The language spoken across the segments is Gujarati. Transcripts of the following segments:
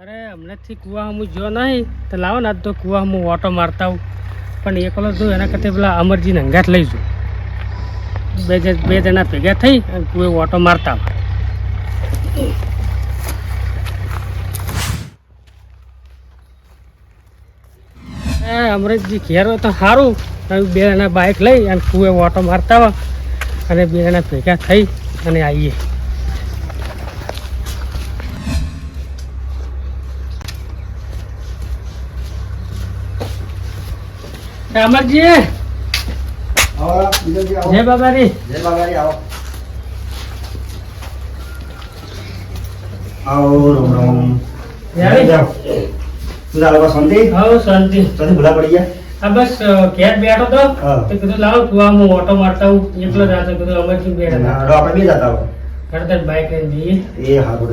અરે, હમણાંથી કુવા હું જો નહીં, તો લાવો ને તો કુવા હું ઓટો મારતા આવું. પણ એકલો જો એના કરતાં પેલા અમરજીને અંગાત લઈ જઉં બે બે જણા ભેગા થઈ અને કુએ ઓટો મારતા અમરજી ઘેર હોય તો સારું બે જણા બાઇક લઈ અને કુએ ઓટો મારતા અને બે જણા ભેગા થઈ અને આવીએ. આવો. જય બાબારી. જય બાબારી, આવો. આવો, રામ રામ. શું ચાલે બસ શાંતિ? હા શાંતિ. તને ભૂલા પડી ગયા? આ બસ ઘેર બેઠો તો. તો કીધું લાવો કુવામાં આમ ઓટો મારતા હું એકલો જ હતો કીધું અમરજી બેઠા આપણે બે જતા હો. હળદર બાઈક લઈને જઈએ. એ હા, ગુડ.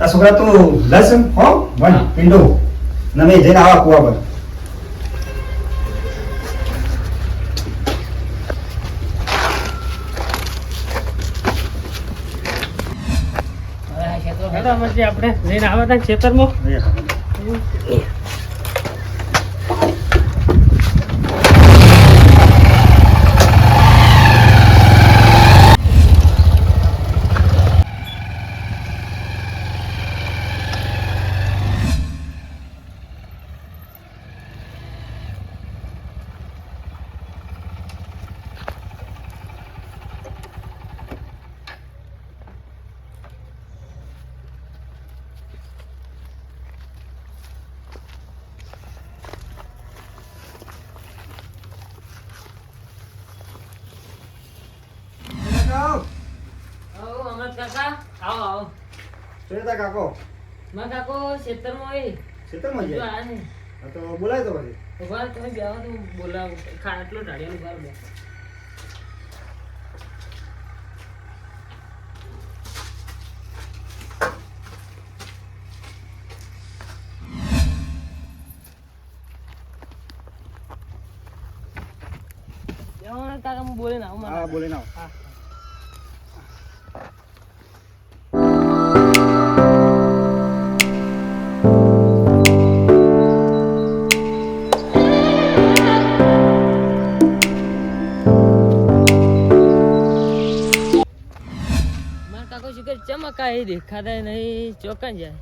આ છોકરા તું લસ હો વન પિંડો નમે જઈને આવા કુવા પર. હેડો પછી આપણે જઈને આવ્યા હતા ને ખેતરમાં એ હા. સુરેતા કાકો ખેતરમાં છે હા, તો બોલાય તો પછી બોલે ના હા બોલે ના હા. શિખર એ દેખાતા નહીં ચોકન જાય.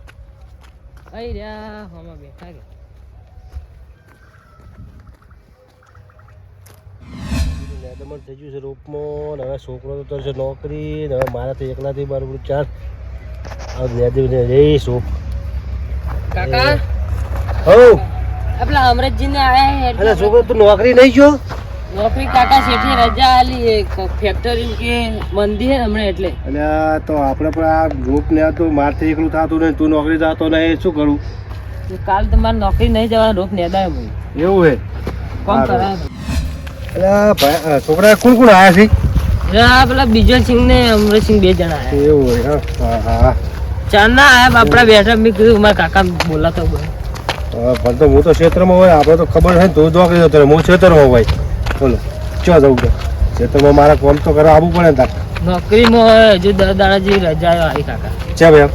અહીં રહ્યા હોમાં બેઠા ગયા મેદાન થઈ ગયું છે રોપમાં હવે છોકરો તો છે નોકરી હવે મારાથી એકલાથી બરાબર ચાર. મેદીને રે સોપ કાકા? હો આપલા અમરતજીને આયા એટલે છોકરો તો નોકરી નહીં ગયો? નોકરી કાકા શેઠે રજા આલી એક ફેક્ટરી કે મંદી હે હમણાં એટલે. અને તો આપણે પણ આ ગ્રુપ ને તો મારથી એકલું થાતું નહીં તું નોકરી જતો નહીં શું કરું? કાલ તો મારે નોકરી નહીં જવાનું રોક નેદાય હું. એવું હે? કોણ. કરાય ભાઈ છોકરા કોણ કોણ આવ્યા છે? આ પેલા બીજો સિંહ ને અમરસિંહ બે જણા આયા. એવું હા હા હા ચાર ના આયા બાપડા બેઠા મેં કીધું મારા કાકા બોલાતો બોલ પણ તો હું તો ક્ષેત્રમાં હોય આપણે તો ખબર છે ને તું નોકરી જતો હું ક્ષેત્રમાં હોય. બોલો ચો જવું છે તો મારે કોમ તો કરવા આવવું પડે ને તાર. નોકરીમાં હજુ દસ દાડા જેવી રજા આવી કાકા. છે ભાઈ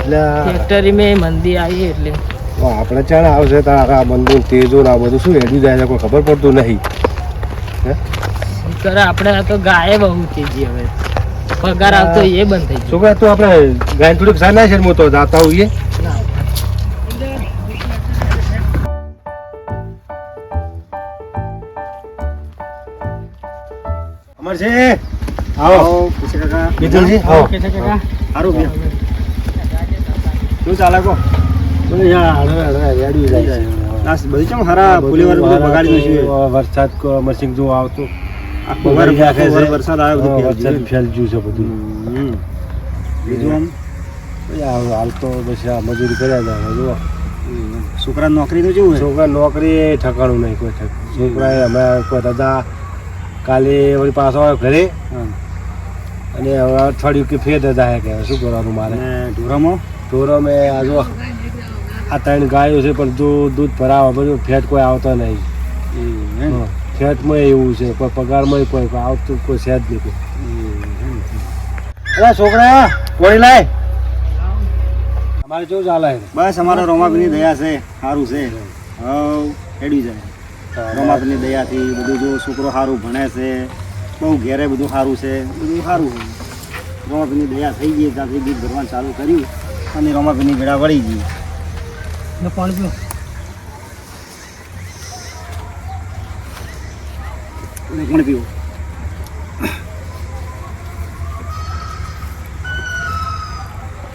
એટલે ફેક્ટરી મેં મંદી આવી એટલે. આપણે ચણ આવશે તારા બંદૂક તેજો ને આ બધું શું હેડી જાય છે કોઈ ખબર પડતું નહીં. કરે? આપણે તો ગાય બહુ થઈ ગઈ હવે. પગાર આવતો એ બંધ થઈ ગયો. છોકરા તું આપણે ગાય થોડીક સાના છે તો જાતા હોઈએ છે. આવો. કાકા. મિતુલજી આવો. કાકા. સારું બે શું ચાલે કો? વરસાદ કો- જો આવતો. વરસાદ આવ્યો ફેલજ્યું છે બધું. બીજું આમ? હાલ તો પછી આ મજૂરી કર્યા હતા જુઓ છોકરા નોકરી તો કેવું છોકરા નોકરી ઠકાણું નહીં કોઈ ઠક. છોકરાએ હમણાં કોઈ દાદા કાલે વળી પાછો આવ્યો ઘરે. અને હવે અઠવાડિયું કે ફેર દાદા હે કે શું કરવાનું મારે? ઢોરામાં? ઢોરો મેં આ આ ત્રણ ગાયો છે પણ દૂધ દૂધ ભરાવા બધું ફેટ કોઈ આવતો નહીં. ફેટમાં એવું છે કોઈ પગારમાં કોઈ આવતું કોઈ છે જ નહીં કોઈ. અરે છોકરા કોઈ લાય. અમારે કેવું ચાલે. બસ અમારા રોમાપીની દયા છે સારું છે. હવ હેડી જાય. રોમાપીની દયાથી બધું જો છોકરો સારું ભણે છે બહુ ઘેરે બધું સારું છે બધું સારું છે. રોમાપીની દયા થઈ ગઈ ત્યાંથી ગીત ભરવાનું ચાલુ કર્યું અને રમતની ભેળા વળી ગઈ. ને પાણી પીવું?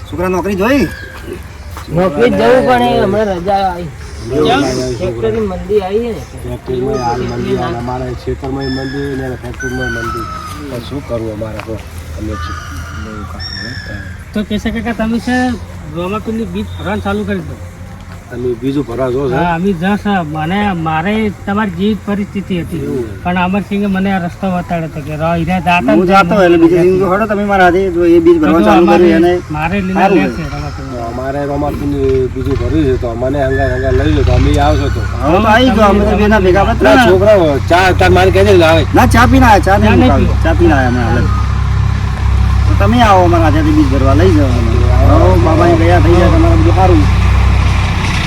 છોકરા નોકરી જોઈ? નોકરી જવું પણ હમણાં રજા આવી. ફેક્ટરી મંદી આવી છે ને ફેક્ટરીમાં હાલ મંદી હાલ અમારે ખેતરમાં મંદી ને ફેક્ટરીમાં મંદી. શું કરવું અમારે તો? અમે તો કેસે કાકા તમે છે રોમાપીરની બીજ ભરવાનું ચાલુ કરી દો. તમે બીજું ભરવા જો હા અમે જશ મને મારે તમારી જીવ પરિસ્થિતિ હતી. પણ અમરસિંહે મને આ રસ્તો બતાડ્યો હતો કે રહી રહ્યા જાતા હું જાતો એટલે બીજા દિવસે હડો તમે મારા હાથે. જો એ બીજ ભરવા ચાલુ કર્યું એને. મારે લીલા લે છે અમારે રોમાપીની બીજું ભર્યું છે તો મને હંગા હંગા લઈ લો તો અમે આવશો તો. હવે તો આવી ગયો અમે બેના ભેગા ત્રણ. છોકરાઓ ચા તાર મારે કહે લાવે. ના ચા પીને આવ્યા ચા નહીં ચા પીને આવ્યા અમે તો તમે આવો અમારા હાથે બીજ ભરવા લઈ જાઓ. અમને. ગયા થઈ ગયા તમારે બધું સારું.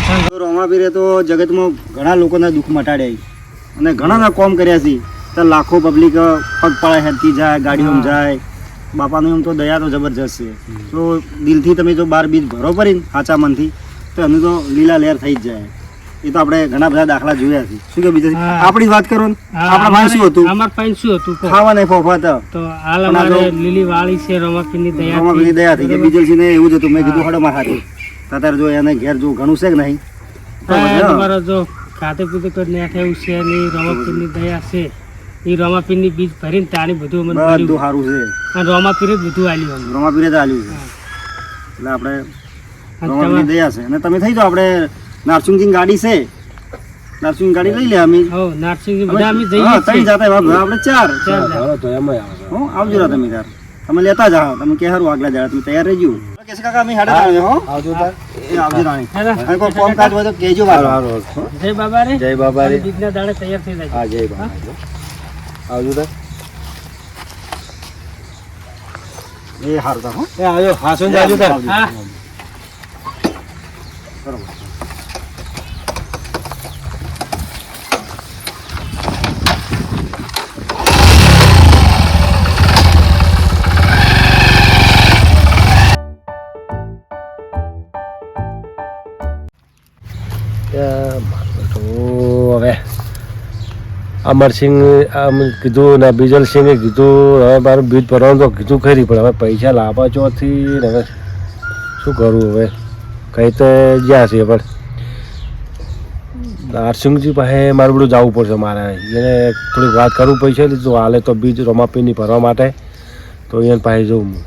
તો રોમાપીરે તો જગતમાં ઘણા લોકોના દુઃખ મટાડ્યા અને ઘણાના કોમ કર્યા છે. તો લાખો પબ્લિક પગ પગપાળા હેરતી જાય ગાડીઓમાં જાય. બાપાનું એમ તો દયા તો જબરજસ્ત છે. તો દિલથી તમે જો બાર બીજ ભરો પડીને સાચા મનથી તો એનું તો લીલા લહેર થઈ જ જાય. એ તો આપણે ઘણા બધા દાખલા જોયા છે. શું કે બીજા આપણી વાત કરો ને. આપણા માં શું હતું? અમાર પાસે શું હતું? ખાવા નહીં ફોફા તો હાલ અમારે લીલી વાળી છે રોમાપીરની દયા દયા દયા થઈ ગઈ બીજલસિંહ ને એવું જ હતું. મેં કીધું હડો મારા હાથે. તાતાર જો એને ઘેર જો ઘણું છે કે નહીં? તો તમારો જો ખાતે પીતે કોઈ નાખે એવું છે નહીં રોમાપીરની દયા છે. એ રોમાપીરની બીજ ભરીને તાણી બધું અમને બધું સારું છે. અને રોમાપીરે જ બધું આલ્યું અમને. રોમાપીરે તો આલ્યું છે. એટલે આપણે રોમાપીરની દયા છે. અને તમે થઈ જાઓ આપણે નારસિંગની ગાડી છે. નારસિંગ ગાડી લઈ લે અમે. હો નારસિંહ બધા અમે જઈએ હા, ત્રણ જાતા એવા આપણે ચાર. ચાર. તો એમાં આવો. હો આવજો રા તમે તાર. તમે લેતા જાઓ. તમે કે હારું આગલા જાડા તમે તૈયાર રહેજો. કેસે કાકા અમે હાડે તાણે હો આવજો તાર. એ આવજો તાણે. અને કોઈ ફોન કાજ હોય તો કહેજો મારો હારું હારું જય બાબા રે જય બાબા રે બીજના દાડે તૈયાર થઈ જાય. હા જય બાબા. આવજો તાર. એ હારું તાર હો. એ આવજો. હાસુન જાજો તાર. હા. બરોબર. અમરસિંહ કીધું ને બીજલસિંહે કીધું, હવે મારું બીજ ભરવાનું તો કીધું ખરી, પણ હવે પૈસા લાવવા ચોથી હવે શું કરવું હવે? કઈ તો જ્યાં છે પણ. નરસિંહજી પાસે મારું બધું જવું પડશે મારે. એને થોડીક વાત કરવું પૈસા લીધું હાલે તો બીજ રમાપીની ભરવા માટે. તો એને પાસે જવું હું.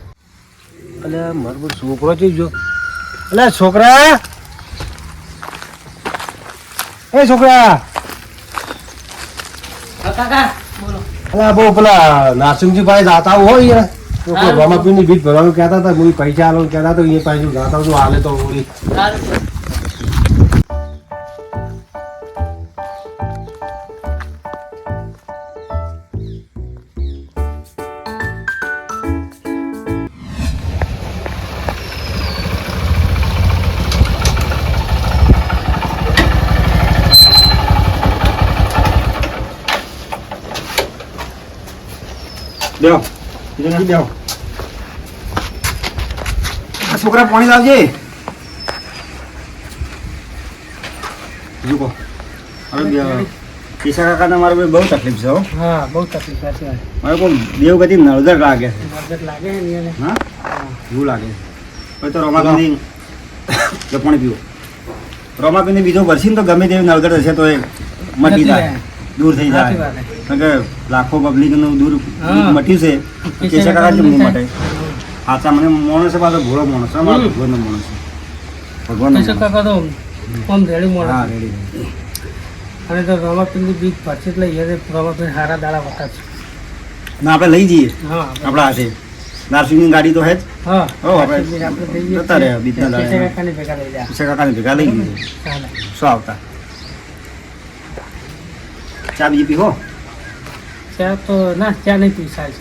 અને મારું બધું છોકરો છે જો. એટલે છોકરા! એ છોકરા! અલા બહુ પેલા પાસે જાતા હોય તો કોઈ રમાપીની બીજ ભરવાનું કહેતા હતા હું પૈસા આલો કહેતા હતા એ પાછું જાતા છું હાલે તો ઓરી બીજું આ છોકરા પાણી લાવજે. બીજું કહો હવે બે- કેશા કાકાને મારે બહુ તકલીફ છે હો. બહુ તકલીફ છે મારે કોઈ દેવગતિ નળદર લાગે. મગજ લાગે ને હા? એવું લાગે. હવે તો જો પાણી પીવો. રમાપીની બીજો વરસીને તો ગમે તેવી નળદર હશે તો એ મટી જાય. દૂર થઈ જાય. કારણ કે લાખો પબ્લિકનું દૂર. મટ્યું છે. કેશા કાકા કેમ નહીં મટે? સાચા મને માણસ છે પાછો ભોળો માણસ. છે મારો. ભગવાનનો માણસ. છે ભગવાન કાકા તો આમ રેડી મોડા હા રેડી. અને તો રમાપિંડી બીજ પછી એટલે એને રોમાપીર હારા દાડા બતાવશે ના આપણે લઈ જઈએ. હા આપણા હાથે. નાર્સિંગની ગાડી તો હે જ. હા આપણે જઈએ. જતા રહ્યા બીજના દાડા કાકાની ભેગા લઈ જાય. કાકાની ભેગા લઈ જઈએ. શું આવતા? ચા બીજી પીવો ચા તો ના ચા નહીં પી સાહેબ.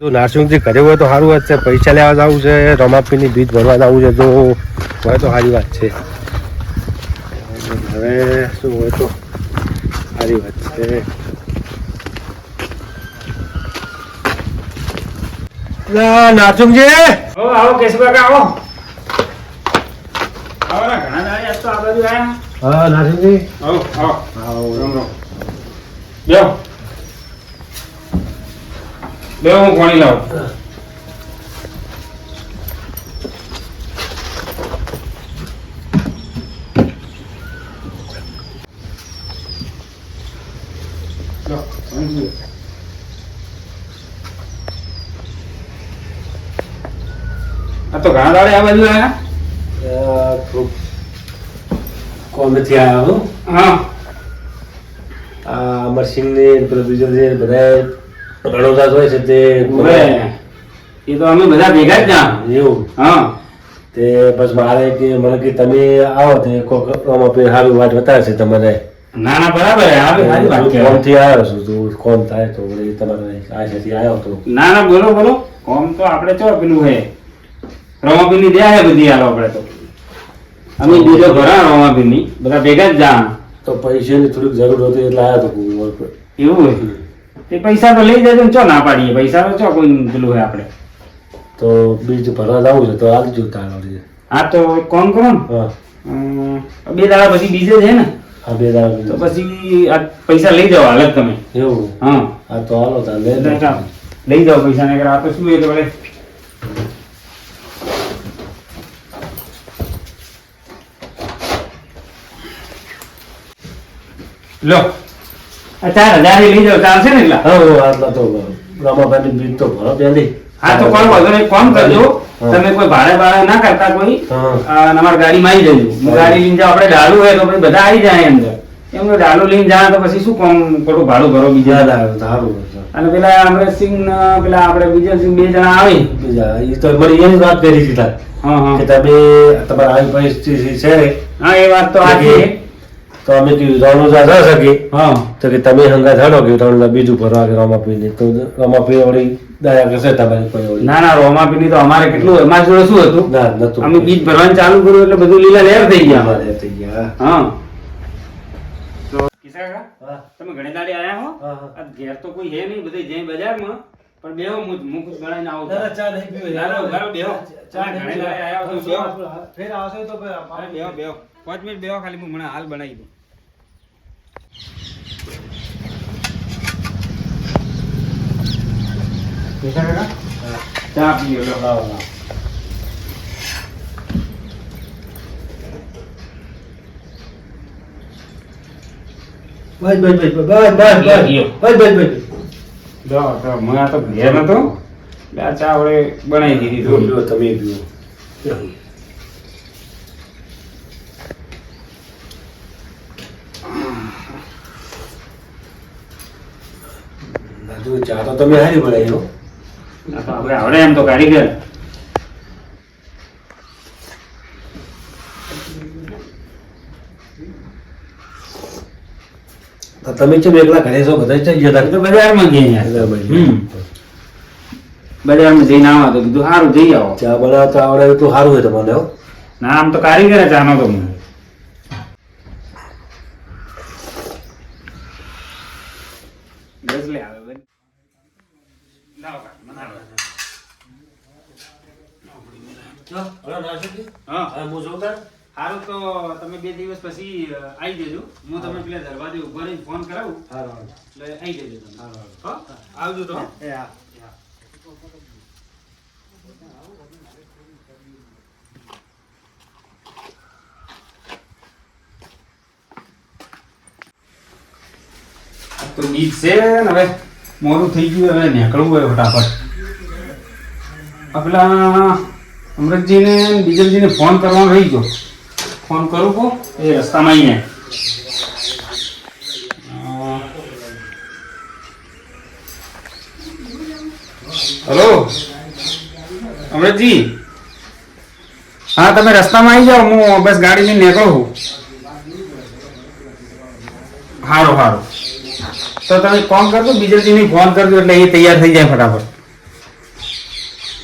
જો નારસિંહજી ઘરે હોય તો સારું વાત છે પૈસા લેવા જવું છે રમાપીની બીજ ભરવા જવું છે જો હોય તો સારી વાત છે. હવે શું હોય તો સારી વાત છે. નાર્સિંગજી ઓ આવો કેશુભાઈ આવો આવો. ને ઘણા દાડે આજ તો આ બાજુ આયા. હા નાર્સિંગજી આવો આવો. આવો. રામ રામ. બેહો. બેહો હું પાણી લાવું લો, પાણી પીઓ. આ તો ઘણા દાડે આ બાજુ આવ્યા કોમેથી આવ્યા હું. હા. આ અમરસિંહને પેલો બીજો જે બધા રણોદાસ હોય છે તે એ તો અમે બધા ભેગા જ ના એવું? હા. તે બસ મારે કે મને કે તમે આવો તે કોક પે સારું વાત બતાવશે છે તમને. ના ના બરાબર કોમથી. આવ્યો છું તો. કોમ થાય તો તમારે આ છે આવ્યો તો. ના ના બોલો બોલો. કોમ તો આપણે ચો પેલું હે રમાપીની દયા હે બધી હાલો આપણે તો. અમે બીજો ભરા રમાપીની બધા ભેગા જ જા તો પૈસાની થોડીક જરૂર હતી એટલે આવ્યા તો હું વળી. એવું હે? તે પૈસા તો લઈ જજો ને ચો ના પાડીએ? પૈસા તો ચો કોઈ પેલું હોય આપણે? તો બીજ ભરવા જવું છે તો આવજો જો તારો હા તો એક કોમ કરો ને. હા. બે દાડા પછી બીજે છે ને? આ બે દાડા તો પછી આ પૈસા લઈ જાઓ હાલત તમે. એવું? હા. આ તો હાલો તાર. લઈ જાઓ પૈસા ને આ તો શું એ તો લો. ચાર હજાર લઈ જાવ ચાલશે ને એટલા? હા હું આટલા તો રમાભાઈની બીજ તો ભરો પહેલી હા તો કોણ વાંધો નહીં કરજો. તમે કોઈ ભાડે ભાડે ના કરતા કોઈ. અમારી ગાડીમાં આવી જજો. હું. ગાડી લઈને જાઉં આપણે ડાલુ હોય તો પછી બધા આવી જાય અંદર. એમ તો ડાલુ લઈને જાય તો પછી શું કોમ ખોટું ભાડું ભરો બીજા? સારું અને પેલા અમરેશસિંહ ને પેલા આપણે વિજયસિંહ બે જણા આવે. બીજા એ તો મને એની વાત કરી હતી હા હા. કે તમે તમારા આવી પરિસ્થિતિ છે. હા એ વાત તો આ છે. તો અમે કીધું રણુજા ના શકીએ હા. તો કે તમે હંગા થડો કે રણુજા બીજું ભરવા કે રમાપીને તો રમાપી વળી દયા કરશે તમારી કોઈ વળી. ના ના રોમાપીની તો અમારે કેટલું અમારી જોડે શું હતું? ના નતું અમે બીજ ભરવાનું ચાલુ કર્યું એટલે બધું લીલા લહેર થઈ ગયા. અમારે થઈ ગયા હા. તમે ઘણી દાડી આયા હો? ઘેર તો કોઈ હે નહીં બધે જઈ બજારમાં પણ બેહો મુખ મુખ ગણાઈને આવો. ચા નહીં પીવો. ચાલો, ચાલો, બેહો. ચા ઘણી દાડી આયા હો ફેર આવશે તો બેહો બેહો. પાંચ મિનિટ બેવા ખાલી હું હમણાં હાલ બનાવી દઉં. ચા લાવો. બસ બસ બસ બસ બસ બસ બસ. બસ તો મને આ તો ઘેર નતો. ચા વડે બનાવી દીધી તમે પીવો ચા તો તમે હારી બનાવી એનો આપણે આવડે એમ તો કારીગર. તમે છે એકલા ઘરે છો બધા ચઈ જતા તો બજારમાં ગયા બજારમાં જઈને આવા તો કીધું સારું જઈ આવો. ચા બનાવતા આવડે તો સારું હોય તમારે ના આમ તો કારીગર જ આનો તો હું બસ આવે બસ. લાવો કાકા, મને આલો. હા સારું તો તમે બે દિવસ પછી આવી જજો હું તમે પેલા દરવાજે ઊભા રહીને ફોન કરાવું એટલે આવી જજો તમે? આવજો તો તો બીજ છે ને હવે મોડું થઈ ગયું હવે નીકળવું હોય ફટાફટ. પેલા અમૃતજીને બીજલજીને ફોન કરવાનો રહી ગયો. ફોન કરું કો એ રસ્તામાં અહીંયા હલો? અમૃતજી હા, તમે રસ્તામાં આવી જાઓ, હું બસ ગાડી લઈને નીકળું છું. સારું સારું તો તમે ફોન કરજો બીજલજીને ફોન કરજો એટલે એ તૈયાર થઈ જાય ફટાફટ.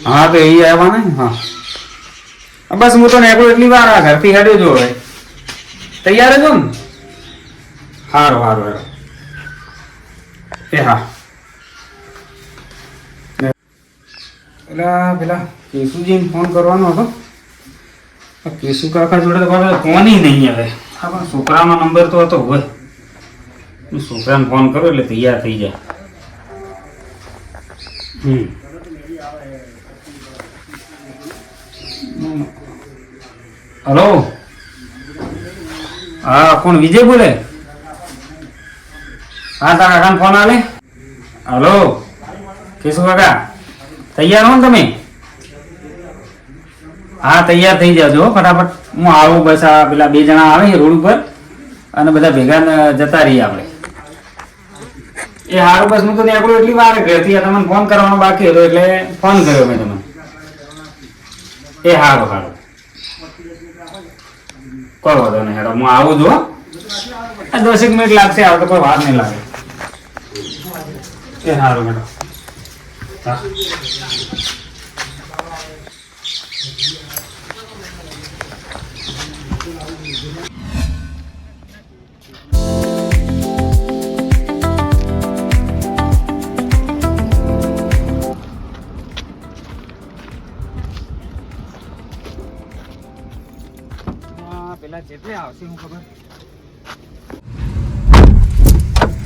હા, તો એ આવવાના ને હા. બસ હું તો નેકળું એટલી વાર આ ઘરથી હેડ્યો જો હવે. તૈયાર જ ને? સારું સારું સારું એ હા. પેલા પેલા કેશુજીને ફોન કરવાનો હતો. કેશુ કાકા જોડે તો ફોન નહીં હવે હા, પણ છોકરાનો નંબર તો હતો હોય છોકરાને ફોન કરું એટલે તૈયાર થઈ જાય. હમ. હલો? હા, કોણ, વિજય બોલે? હા, તારા કાકાનો ફોન આલે? હલો? કેશુ કાકા, તૈયાર હો ને તમે? હા, તૈયાર થઈ જાજો હો, ફટાફટ. હું આવું બસ આ પેલા બે જણા આવે રોડ ઉપર અને બધા ભેગા જતા રહીએ આપણે. એ હારું, બસ હું તો નીકળું એટલી વાર ઘરથી તમને ફોન કરવાનો બાકી હતો એટલે ફોન કર્યો મેં તમને. એ હારું હારું. કોઈ વાંધો નહીં, હેડો, હું આવું હો. આ દસેક મિનિટ લાગશે, આવે તો કોઈ વાર નહીં લાગે. એ સારું મેડમ હા.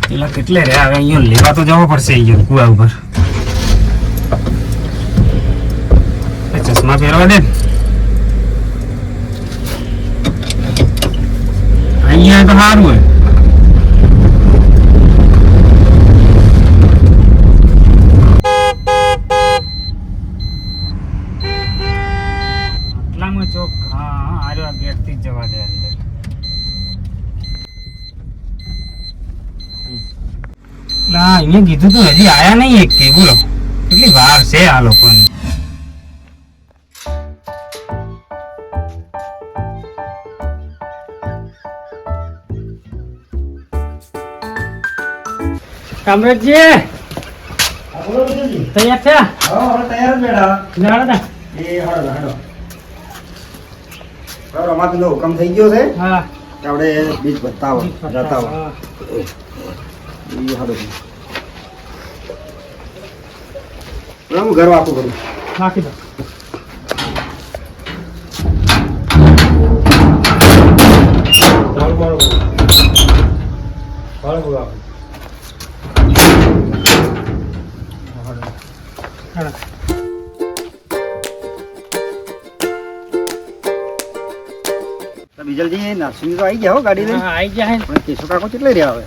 પેલા કેટલે રે? હવે અહીંયા લેવા તો જવો પડશે અહીંયા કુવા ઉપર. ચશ્મા પહેરવા દે. અહીંયા તો સારું હોય આટલામાં ચોક હા હા આર્યો આ ગેટથી જ જવા દે અંદર ના અહીંયા કીધું તો હજી આયા નહીં એક કે બોલો. કેટલી વાર છે આ લોકોની? કામરેજજી તૈયાર છે હા તૈયાર તા. એ હળો હળો બરાબર અમારે તો હુકમ થઈ ગયો છે હા. આપણે બીજ બતાવો જતાવો હા. એ હળો બરાબર હું ઘર વાપું કરું. નાખી દો. હાલો. તો બીજલજી નરસિંહ તો આવી ગયા હો ગાડી લઈને જાય ને. પણ કેશુ કાકો કેટલે રહ્યા હવે?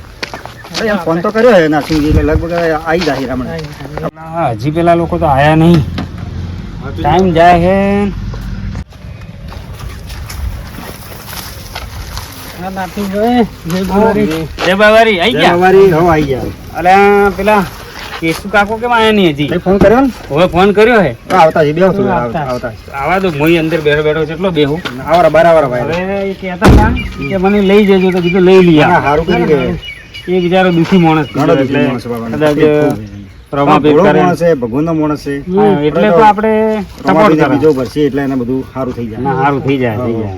ફોન તો કર્યો હે નરસિંહજી લગભગ આવી જાય હમણાં હજી પેલા લોકો તો આયા નહીં. ટાઈમ જાય છે જય બાવારી આઈ ગયા? અમારી હો આવી ગયા. અલ્યા પેલા કેશુ કાકો કેમ આયા નહીં હજી? ફોન કર્યો ને? હવે ફોન કર્યો હે. આવતા છે બેહો છું આવતા. આવા તો મોઈ અંદર બેઠો બેઠો છે એટલો બેહું. આવરા બરાબર ભાઈ. હવે એ કહેતા હતા કે મને લઈ જજો તો કીધું લઈ લઈએ સારું કરી દે. એ બિચારો દુખી માણસ ઘણો કીધું દુઃખી માણસ કદાચ છે ભગવાનનો માણસ છે. એટલે તો આપણે સપોર્ટ બીજો ભરશે એટલે એને બધું સારું થઈ જાય. સારું થઈ જાય થઈ જાય.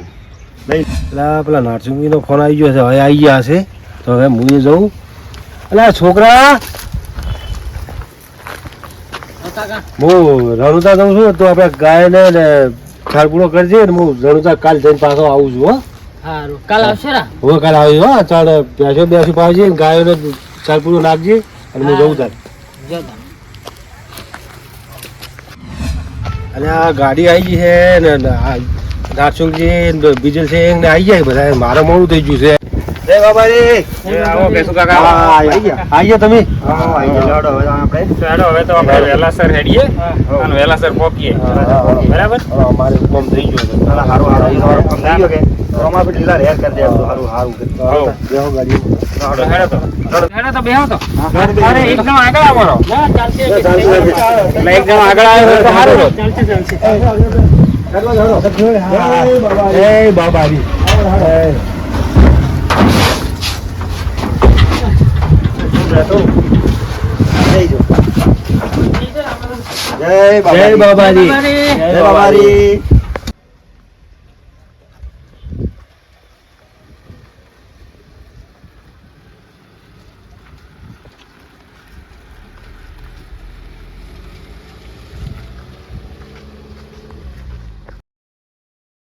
લઈ. પેલા પેલા નારસિંગીનો ફોન આવી ગયો છે હવે આવી ગયા હશે તો હવે હું જઉં એટલે છોકરા! હું રણુતા જઉં છું તો આપણે ગાયને ને પૂરો કરજે ને હું રણુતા કાલ જઈને પાછો આવું છું હો. હારું. કાલ આવશે રા હવે કાલ આવી હો. ચાલ બેસો બેસી પાવજે ને ગાયોને છાલ પૂરો નાખજે અને હું. જઉં તાર. જો અને આ ગાડી આવી ગઈ છે ને નારસુંગજી ને બીજલ છે આવી જાય બધા મારે મોડું થઈ ગયું છે. જય બાબાજી! એ આવો કેશુ કાકા આવી. ગયા. આવી તમે? હા, આવી ગયા. લેવડો હવે આપણે. તો હવે તો આપણે વહેલાસર હેડીએ અને વહેલાસર પહોંચીએ બરાબર? હા, મારે કોમ થઈ ગયું ચાલો, હારું હારું. ઈ થઈ ગયું કે? તો અમારે ઢીલા રેર કરી દે બધું હારું હારું બેહો ગાડી તો હેડો તો. હેડો તો બેહો તો. અરે એકદમ આગળ આવો રહો. ના, ચાલશે. એટલે એકદમ આગળ આવ્યો તો. ચાલશે. જય બાબાજી. જય બાબાજી. બાબાજી. જય બાબાજી.